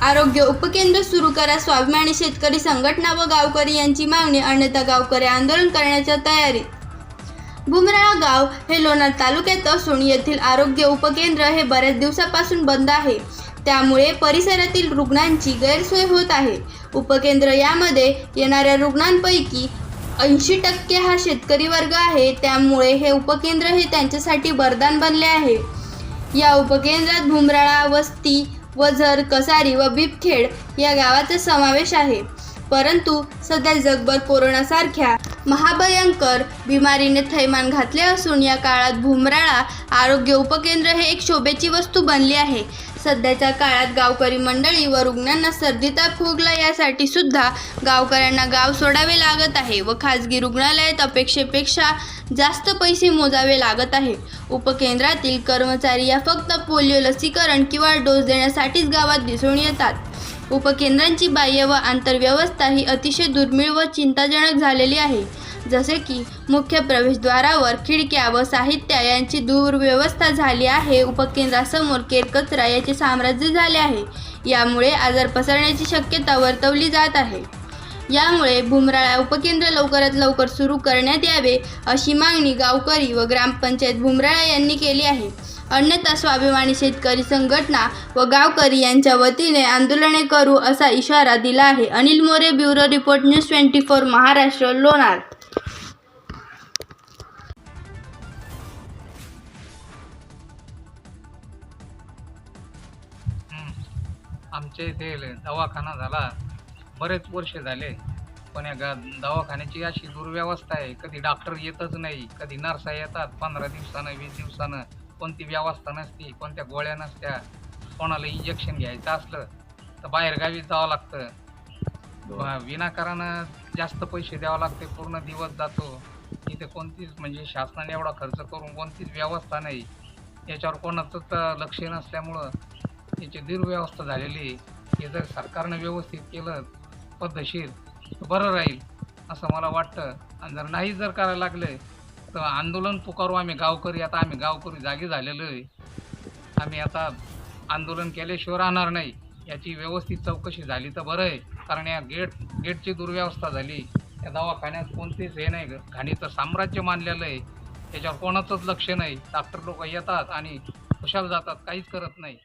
आरोग्य उपकेंद्र सुरू करा. स्वाभिमानी शेतकरी संघटना व गावकरी यांची मागणी अन्यथा गावकरी आंदोलन करण्याच्या तयारीत. बुमराळा गाव हे लोणार तालुक्यात असून येथील आरोग्य उपकेंद्र हे बऱ्याच दिवसापासून बंद आहे. त्यामुळे परिसरातील रुग्णांची गैरसोय होत आहे. उपकेंद्र यामध्ये येणाऱ्या रुग्णांपैकी ऐंशी टक्के हा शेतकरी वर्ग आहे त्यामुळे हे उपकेंद्र हे त्यांच्यासाठी वरदान बनले आहे. या उपकेंद्रात भुमराळा वस्ती वझर कसारी व बिबखेड या गावाचा समावेश आहे. परंतु सध्या जगभर कोरोनासारख्या महाभयंकर बिमारीने थैमान घातले असून या काळात भुमराळा आरोग्य उपकेंद्र हे एक शोभेची वस्तू बनली आहे. सध्याच्या काळात गावकरी मंडळी व रुग्णांना सर्दीचा खोकला यासाठी सुद्धा गावकऱ्यांना गाव सोडावे लागत आहे व खाजगी रुग्णालयात अपेक्षेपेक्षा जास्त पैसे मोजावे लागत आहे. उपकेंद्रातील कर्मचारी या फक्त पोलिओ लसीकरण किंवा डोस देण्यासाठीच गावात दिसून येतात. उपकेंद्रांची बाह्य व आंतरव्यवस्था ही अतिशय दुर्मिळ व चिंताजनक झालेली आहे. जसे की मुख्य प्रवेशद्वारावर खिडक्या व साहित्य यांची दुर्व्यवस्था झाली आहे. उपकेंद्रासमोर केरकचरा याचे साम्राज्य झाले आहे. यामुळे आजार पसरण्याची शक्यता वर्तवली जात आहे. यामुळे भुमराळा उपकेंद्र लवकरात लवकर सुरू करण्यात यावे अशी मागणी गावकरी व ग्रामपंचायत भुमराळा यांनी केली आहे. अन्यथा स्वाभिमानी शेतकरी संघटना व गावकरी यांच्या वतीने आंदोलने करू असा इशारा दिला आहे. Anil More bureau report news twenty four Maharashtra Lonar. आमच्या इथे दवाखाना झाला. बरेच वर्ष झाले. पण या दवाखान्याची अशी दुर्व्यवस्था आहे. कधी डॉक्टर येतच नाही कधी नर्सा येतात. पंधरा दिवसानं वीस दिवसानं कोणती व्यवस्था नसती कोणत्या गोळ्या नसत्या. कोणाला इंजेक्शन घ्यायचं असलं तर बाहेरगावी जावं लागतं. विनाकारानं जास्त पैसे द्यावं लागते. पूर्ण दिवस जातो. इथे कोणतीच म्हणजे शासनाने एवढा खर्च करून कोणतीच व्यवस्था नाही. याच्यावर कोणाचंच लक्ष नसल्यामुळं याची दुर्व्यवस्था झालेली आहे. हे जर सरकारनं व्यवस्थित केलं पद्धतशीर बरं राहील असं मला वाटतं. आणि जर नाही जर करायला लागले तर आंदोलन पुकारू आम्ही गावकरी. आता आम्ही गावकरी जागी झालेलो आहे. आम्ही आता आंदोलन केल्याशिवाय राहणार नाही. याची व्यवस्थित चौकशी झाली तर बरं आहे. कारण या गेट गेटची दुर्व्यवस्था झाली. या दवाखान्यात कोणतेच हे नाही. घाणीचं साम्राज्य मानलेलं आहे. त्याच्यावर कोणाचंच लक्ष नाही. डॉक्टर लोक येतात आणि खुशाल जातात. काहीच करत नाही.